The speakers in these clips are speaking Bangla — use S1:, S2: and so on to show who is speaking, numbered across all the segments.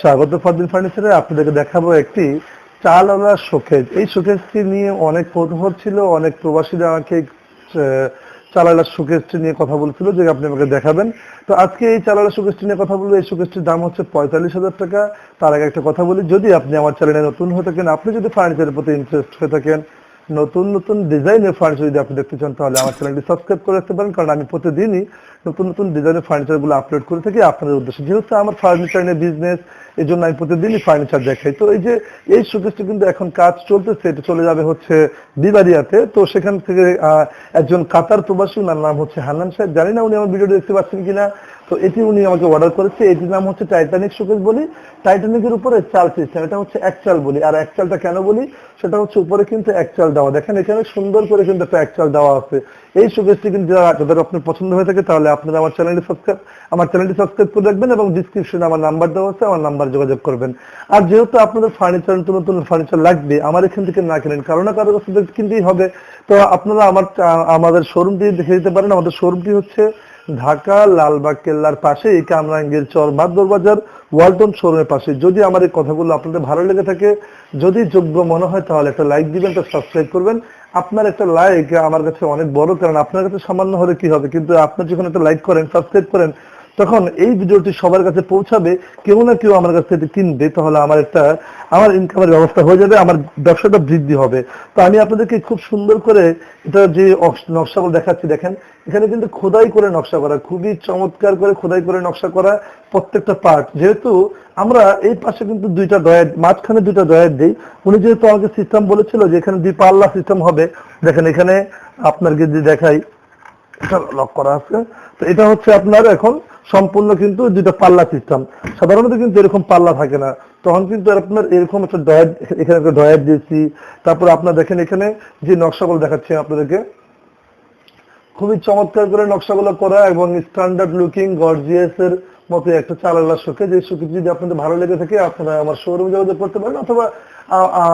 S1: স্বাগত ফরদিন ফার্নিচারে আপনাদেরকে দেখাবো একটি চালওয়ালা শোকেজ। এই শোকেজটি নিয়ে অনেক কৌতূহল ছিল, অনেক প্রবাসীরা আমাকে চালালা শোকেজটি নিয়ে কথা বলছিল, যে আপনি আমাকে দেখাবেন। তো আজকে এই চালালা শোকেজটি নিয়ে কথা বলব, এই শোকেজটির দাম হচ্ছে পঁয়তাল্লিশ হাজার টাকা। তার আগে একটা কথা বলি, যদি আপনি আমার চ্যানেলে নতুন হয়ে থাকেন, আপনি যদি ফার্নিচারের প্রতি ইন্টারেস্ট হয়ে থাকেন নতুন নতুন ডিজাইনের ফার্নিচার যদি আপনি দেখতে চান, তাহলে আমার চ্যানেলটি সাবস্ক্রাইব করে রাখতে পারেন, কারণ আমি প্রতিদিনই নতুন নতুন ডিজাইনের ফার্নিচারগুলো আপলোড করে থাকি। আপনাদের উদ্দেশ্যে যেহেতু আমার ফার্নিচার নিয়ে বিজনেস এই জন্য আমি প্রতিদিনই ফার্নিচার দেখাই। তো এই যে, এই শোকেসটি কিন্তু এখন কাজ চলতেছে, এটা চলে যাবে হচ্ছে বিবারিয়াতে তো সেখান থেকে একজন কাতার প্রবাসী, ওনার নাম হচ্ছে হান্নান সাহেব। জানি না উনি আমার ভিডিও দেখতে পাচ্ছেন কিনা। তো এটি উনি আমাকে অর্ডার করেছে। এটির নাম হচ্ছে টাইটানিক শোকেস বলি। টাইটানিকের উপরে চাল সিস্টেম এটা হচ্ছে এক চাল বলি। আর এক চালটা কেন বলি? সেটা হচ্ছে উপরে কিন্তু এক চাল দেওয়া। দেখেন এখানে সুন্দর করে কিন্তু একটা এক চাল দেওয়া আছে। এই শোকেসটি কিন্তু যাদের আপনার পছন্দ হয়ে থাকে, তাহলে আপনারা আমার চ্যানেলটি সাবস্ক্রাইব আমার চ্যানেলটি সাবস্ক্রাইব করে রাখবেন এবং ডিসক্রিপশনে আমার নাম্বার দেওয়া আছে, আমার নাম্বার যোগাযোগ করবেন। আর যেহেতু আপনাদের ফার্নিচার নতুন নতুন ফার্নিচার লাগবে, আমার এখান থেকে না কেনেন। কারণ কারও কাছে কিনতেই হবে। তো আপনারা আমার আমাদের শোরুম শোরুমটি দেখে দিতে পারেন। আমাদের শোরুমটি হচ্ছে ঢাকা, লালবাগ, কেল্লার পাশে এই কামরাঙ্গীর চর মাদবর বাজার ওয়ালটন শোরুমের পাশে। যদি আমার এই কথাগুলো আপনাদের ভালো লেগে থাকে, যদি যোগ্য মনে হয়, তাহলে একটা লাইক দিবেন তো সাবস্ক্রাইব করবেন। আপনার একটা লাইক আমার কাছে অনেক বড়, কারণ আপনার কাছে সামান্য হলে কি হবে? কিন্তু আপনি যখন একটা লাইক করেন, সাবস্ক্রাইব করেন, তখন এই ভিডিওটি সবার কাছে পৌঁছাবে। কেউ না কেউ আমার কাছ থেকে কিনবে, তাহলে আমার একটা আমার ইনকামের ব্যবস্থা হয়ে যাবে, আমার ব্যবসাটা বৃদ্ধি হবে। তো আমি আপনাদেরকে খুব সুন্দর করে এটা যে নকশাগুলো দেখাচ্ছি, দেখেন, এখানে কিন্তু খোদাই করে নকশা করা, খুবই চমৎকার করে খোদাই করে নকশা করা প্রত্যেকটা পার্ট যেহেতু আমরা এই পাশে কিন্তু দুইটা দয়ার মাঝখানে দুইটা দয়ার দিই। উনি যেহেতু আমাকে সিস্টেম বলেছিল যে এখানে দুই পাল্লা সিস্টেম হবে, দেখেন, এখানে আপনার যদি দেখাই লক করা আছে। তো এটা হচ্ছে আপনার এখন সম্পূর্ণ কিন্তু দুটো পাল্লা সিস্টেম সাধারণত কিন্তু এরকম পাল্লা থাকে না। তখন কিন্তু আপনার এরকম একটা ডয়ার এখানে একটা ডয়ার দিয়েছি। তারপর আপনার দেখেন এখানে যে নকশাগুলো দেখাচ্ছি আপনাদেরকে। খুবই চমৎকার করে নকশাগুলো করা এবং স্ট্যান্ডার্ড লুকিং গর্জিয়াস এর মতো একটা চালালা শোকে। যে শোকে যদি আপনাদের ভালো লেগে থাকে, আপনারা আমার শোরুম যোগাযোগ করতে পারেন অথবা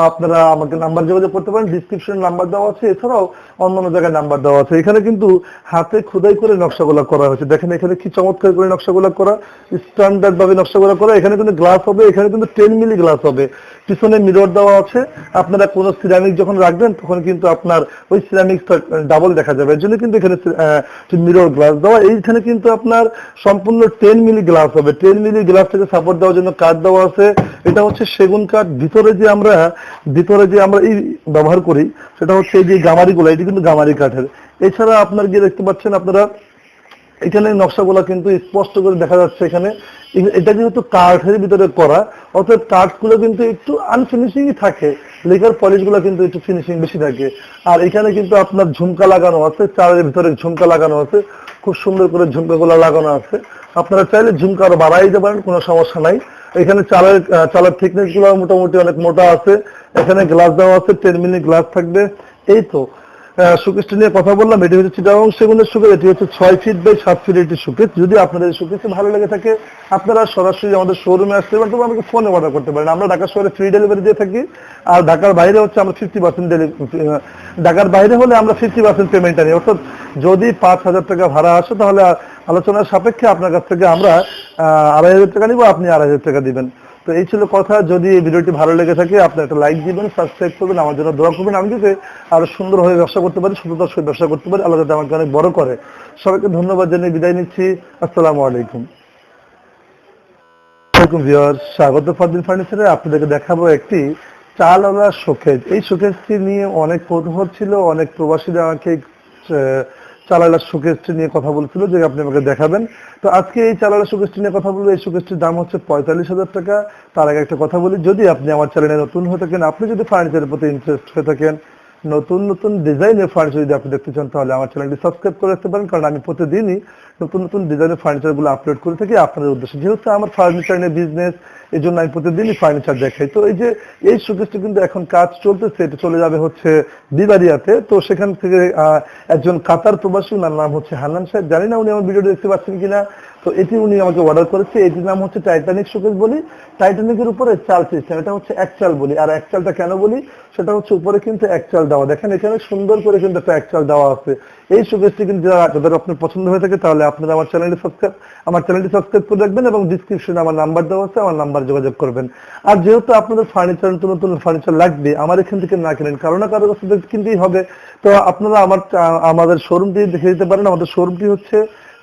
S1: আপনারা আমাকে নাম্বার যোগাযোগ করতে পারেন। ডিসক্রিপশন নাম্বার দেওয়া আছে, এছাড়াও অন্যান্য জায়গায় নাম্বার দেওয়া আছে। এখানে কিন্তু হাতে খোদাই করে নকশাগুলো করা হয়েছে। দেখেন, এখানে কি চমৎকার করে নকশাগুলো করা। স্ট্যান্ডার্ড ভাবে নকশাগুলো করা। এখানে কিন্তু গ্লাস হবে, এখানে কিন্তু টেন মিলি গ্লাস হবে। পিছনে মিরর দেওয়া আছে। আপনারা কোনো সিরামিক যখন রাখবেন, তখন কিন্তু আপনার ওই সিরামিক ডাবল দেখা যাবে। এর জন্য কিন্তু এখানে মিরর গ্লাস দেওয়া। এইখানে কিন্তু আপনার সম্পূর্ণ টেন মিলি গ্লাস হবে। টেন মিলি গ্লাস থেকে সাপোর্ট দেওয়ার জন্য কাঠ দেওয়া আছে। এটা হচ্ছে সেগুন কাঠ। ভিতরে যে আমরা, ভিতরে যে আমরা এই ব্যবহার করি, সেটা হচ্ছে এই যে গামারিগুলো, এটি কিন্তু গামারি কাঠের। এছাড়া আপনার গিয়ে দেখতে পাচ্ছেন আপনারা, এখানে নকশাগুলো কিন্তু স্পষ্ট করে দেখা যাচ্ছে এখানে। এটা যেহেতু কাঠের ভিতরে করা, অর্থাৎ কাঠগুলো কিন্তু একটু আনফিনিশিংই থাকে। লেখার পলিশগুলো কিন্তু একটু ফিনিশিং বেশি থাকে। আর এখানে কিন্তু আপনার ঝুমকা লাগানো আছে, চালের ভিতরে ঝুমকা লাগানো আছে, খুব সুন্দর করে ঝুমকাগুলো লাগানো আছে। আপনারা চাইলে ঝুমকা আরও বাড়াই দিতে পারেন, কোনো সমস্যা নাই। এখানে চালের চালের থিকনেসগুলো মোটামুটি অনেক মোটা আছে। এখানে গ্লাস দেওয়া আছে টেন মিনিট গ্লাস থাকবে। এই তো সুকেশটি নিয়ে কথা বললাম, এটি হচ্ছে চিটাগং সেগুনের সুকেশ এটি হচ্ছে ছয় ফিট বাই সাত ফিট একটি সুকেশ যদি আপনাদের এই সুকেশটি ভালো লেগে থাকে, আপনারা সরাসরি আমাদের শোরুমে আসতে পারেন, তবে আমাকে ফোনে অর্ডার করতে পারেন। আমরা ঢাকা শহরে ফ্রি ডেলিভারি দিয়ে থাকি, আর ঢাকার বাইরে হচ্ছে আমরা ফিফটি পার্সেন্ট ঢাকার বাইরে হলে আমরা ফিফটি পার্সেন্ট পেমেন্টটা নিই অর্থাৎ যদি পাঁচ হাজার টাকা ভাড়া আসে, তাহলে আলোচনার সাপেক্ষে আপনার কাছ থেকে আমরা আড়াই হাজার টাকা নিবো, আপনি আড়াই হাজার টাকা দিবেন। তো এই ছিল কথা, যদি এই ভিডিওটি ভালো লেগে থাকে, আপনি একটা লাইক দিবেন সাবস্ক্রাইব করবেন, আমার জন্য দোয়া করবেন। আমি যাতে আরও সুন্দরভাবে ব্যবসা করতে পারি সুন্দর সহিত ব্যবসা করতে পারি, আল্লাহ যাতে আমাকে অনেক বড় করে। সবাইকে ধন্যবাদ জানিয়ে বিদায় নিচ্ছি। আসসালামু আলাইকুম। ভিউয়ার্স, স্বাগত ফরদিন ফার্নিচারে। আপনাদেরকে দেখাবো একটি চালওয়ালা শোকেজ। এই শোকেজটি নিয়ে অনেক কৌতূহল ছিল, অনেক প্রবাসীরা আমাকে চালালা শোকেজটি নিয়ে কথা বলছিল যে আপনি আমাকে দেখাবেন। তো আজকে এই চালালা শোকেজটি নিয়ে কথা বলব। এই শোকেজটির দাম হচ্ছে পঁয়তাল্লিশ হাজার টাকা। তার আগে একটা কথা বলি, যদি আপনি আমার চ্যানেলে নতুন হয়ে থাকেন, আপনি যদি ফার্নিচারের প্রতি ইন্টারেস্ট হয়ে থাকেন, নতুন নতুন ডিজাইনের ফার্নিচার যদি আপনি দেখতে চান, তাহলে আমার চ্যানেলটি সাবস্ক্রাইব করে রাখতে পারেন। কারণ আমি প্রতিদিনই নতুন নতুন ডিজাইনের ফার্নিচারগুলো আপলোড করে থাকি। আপনাদের উদ্দেশ্যে যেহেতু আমার ফার্নিচার নিয়ে বিজনেস এই জন্য আমি প্রতিদিনই ফার্নিচার দেখাই। তো এই যে, এই সুদেশটা কিন্তু এখন কাজ চলতেছে, এটা চলে যাবে হচ্ছে বিবারিয়াতে তো সেখান থেকে একজন কাতার প্রবাসী, ওনার নাম হচ্ছে হান্নান সাহেব। জানি না উনি আমার ভিডিও দেখতে পাচ্ছেন কিনা। তো এটি উনি আমাকে অর্ডার করেছে। এটির নাম হচ্ছে টাইটানিক শোকেস বলি। টাইটানিকের উপরে চাল সিস্টেম এটা হচ্ছে এক চাল বলি। আর এক চালটা কেন বলি? সেটা হচ্ছে উপরে কিন্তু এক চাল দেওয়া। দেখেন, এখানে সুন্দর করে কিন্তু একটা এক চাল দেওয়া আছে। এই শোকেসটি কিন্তু যারা, যাদের আপনার পছন্দ হয়ে থাকে, তাহলে আপনারা আমার চ্যানেলটি সাবস্ক্রাইব আমার চ্যানেলটি সাবস্ক্রাইব করে রাখবেন এবং ডিসক্রিপশনে আমার নাম্বার দেওয়া আছে। আমার নাম্বার যোগাযোগ করবেন। আর যেহেতু আপনাদের ফার্নিচার নতুন নতুন ফার্নিচার লাগবে, আমার এখান থেকে না কেনেন। কারও না, কারও কাছে কিনতেই হবে। তো আপনারা আমার আমাদের শোরুমটি দেখে দিতে পারেন। আমাদের শোরুমটি হচ্ছে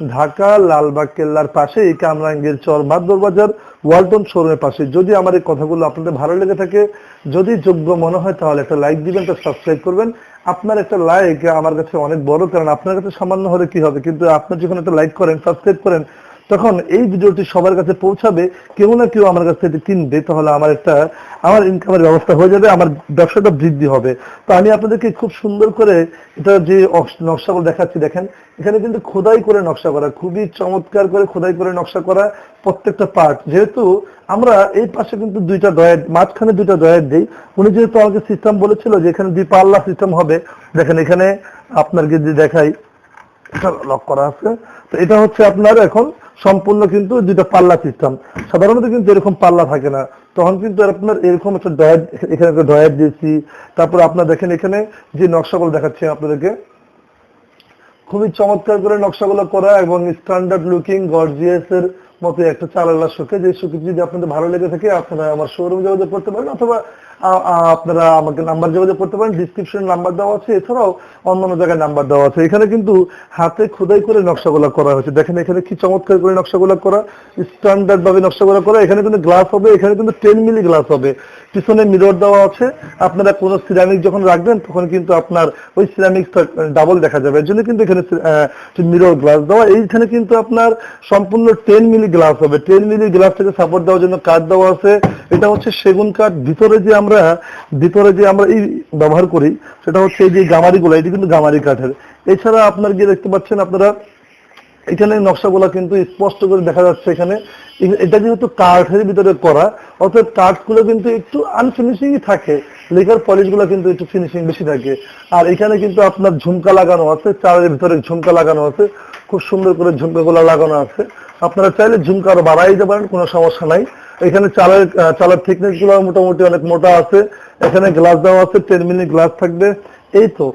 S1: ঢাকা লালবাগ কেল্লার পাশে এই কামরাঙ্গীর চর মাদবর বাজার ওয়ালটন শোরুমের পাশে। যদি আমার এই কথাগুলো আপনাদের ভালো লেগে থাকে, যদি যোগ্য মনে হয়, তাহলে একটা লাইক দিবেন, একটা সাবস্ক্রাইব করবেন। আপনার একটা লাইক আমার কাছে অনেক বড়, কারণ আপনার কাছে সামান্য হলে কি হবে? কিন্তু আপনার যখন একটা লাইক করেন, সাবস্ক্রাইব করেন তখন এই ভিডিওটি সবার কাছে পৌঁছাবে, কেউ না কেউ আমার কাছ থেকে কিনবে, তাহলে আমার একটা, আমার ইনকামের ব্যবস্থা হয়ে যাবে, আমার ব্যবসাটা বৃদ্ধি হবে। তো আমি আপনাদেরকে খুব সুন্দর করে এটা যে অক্স- নকশাগুলো দেখাচ্ছি, দেখেন, এখানে কিন্তু খোদাই করে নকশা করা, খুবই চমৎকার করে খোদাই করে নকশা করা প্রত্যেকটা পার্ট যেহেতু আমরা এই পাশে কিন্তু দুইটা দয়ের মাঝখানে দুইটা দয়ের দিই, উনি যেহেতু আমাকে সিস্টেম বলেছিল যে এখানে দুই পাল্লা সিস্টেম হবে, দেখেন, এখানে আপনাকে যদি দেখাই এটা লক করা আছে, তো এটা হচ্ছে আপনার এখন সম্পূর্ণ কিন্তু দুইটা পাল্লা সিস্টেম সাধারণত কিন্তু এরকম পাল্লা থাকে না। তখন কিন্তু আপনার এরকম একটা ডয়েড এখানে একটা ডয়েট দিয়েছি। তারপর আপনার দেখেন এখানে যে নকশাগুলো দেখাচ্ছি আপনাদেরকে। খুবই চমৎকার করে নকশাগুলো করা এবং স্ট্যান্ডার্ড লুকিং গর্জিয়াস এর মতো একটা চালালা শোকে, যে শোকে যদি আপনাদের ভালো লেগে থাকে, আপনারা আমার শোরুম যোগাযোগ করতে পারেন, অথবা আপনারা আমাকে নাম্বার যোগাযোগ করতে পারেন ডিসক্রিপশন নাম্বার দেওয়া আছে, এছাড়াও অন্যান্য জায়গায় নাম্বার দেওয়া আছে। এখানে কিন্তু হাতে খোদাই করে নকশাগুলো করা হয়েছে। দেখেন, এখানে কি চমৎকার করে নকশাগুলো করা স্ট্যান্ডার্ড ভাবে নকশাগুলো করা। এখানে কিন্তু গ্লাস হবে, এখানে কিন্তু টেন মিলি গ্লাস হবে। পিছনে মিরর দেওয়া আছে। আপনারা কোনো সিরামিক যখন রাখবেন, তখন কিন্তু আপনার ওই সিরামিক ডাবল দেখা যাবে। এর জন্য কিন্তু এখানে মিরর গ্লাস দেওয়া, এইখানে কিন্তু আপনার সম্পূর্ণ টেন মিলি গ্লাস হবে। টেন মিলি গ্লাস থেকে সাপোর্ট দেওয়ার জন্য কাঠ দেওয়া আছে। এটা হচ্ছে সেগুন কাঠ ভিতরে যে আমরা, ভিতরে যে আমরা এই ব্যবহার করি, সেটা হচ্ছে এই যে গামারি গুলো এটি কিন্তু গামারি কাঠের। এছাড়া আপনার গিয়ে দেখতে পাচ্ছেন আপনারা, এখানে নকশাগুলো কিন্তু স্পষ্ট করে দেখা যাচ্ছে এখানে। এটা যেহেতু কাঠের ভিতরে করা, অর্থাৎ কাঠগুলো কিন্তু একটু আনফিনিশিংই থাকে। লেখার পলিশগুলো কিন্তু একটু ফিনিশিং বেশি থাকে। আর এখানে কিন্তু আপনার ঝুমকা লাগানো আছে, চালের ভিতরে ঝুমকা লাগানো আছে। খুব সুন্দর করে ঝুমকাগুলো লাগানো আছে। আপনারা চাইলে ঝুমকা আরও বাড়াই দিতে পারেন, কোনো সমস্যা নাই। এখানে চালের চালের থিকনেসগুলো মোটামুটি অনেক মোটা আছে। এখানে গ্লাস দেওয়া আছে টেন মিনিট গ্লাস থাকবে। এই তো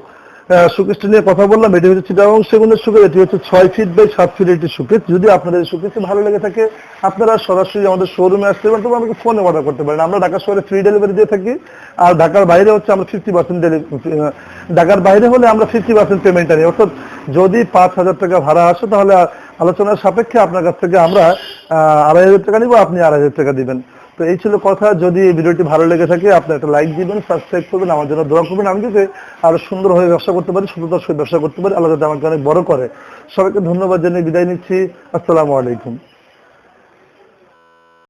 S1: সুকেশটি নিয়ে কথা বললাম, এটি হচ্ছে চিটাগং সেগুনের সুকেশ এটি হচ্ছে ছয় ফিট বাই সাত ফিট সুকেশ যদি আপনাদের সুকেশটি ভালো লেগে থাকে, আপনারা সরাসরি আমাদের শোরুমে আসতে পারেন, তবে আমাকে ফোনে অর্ডার করতে পারেন। আমরা ঢাকা শহরে ফ্রি ডেলিভারি দিয়ে থাকি, আর ঢাকার বাইরে হচ্ছে আমরা ফিফটি পার্সেন্ট ঢাকার বাইরে হলে আমরা ফিফটি পার্সেন্ট পেমেন্টটা নিই। অর্থাৎ যদি পাঁচ হাজার টাকা ভাড়া আসে, তাহলে আলোচনার সাপেক্ষে আপনার কাছ থেকে আমরা আড়াই হাজার টাকা নিবো, আপনি আড়াই হাজার টাকা দিবেন। তো এই ছিল কথা। যদি এই ভিডিওটি ভালো লেগে থাকে, আপনি একটা লাইক দিবেন সাবস্ক্রাইব করবেন, আমার জন্য দোয়া করবেন। আমি যাতে আরও সুন্দরভাবে ব্যবসা করতে পারি সুন্দর সহিত ব্যবসা করতে পারি, আল্লাহ আমাকে অনেক বড় করে। সবাইকে ধন্যবাদ জানিয়ে বিদায় নিচ্ছি। আসসালামু আলাইকুম।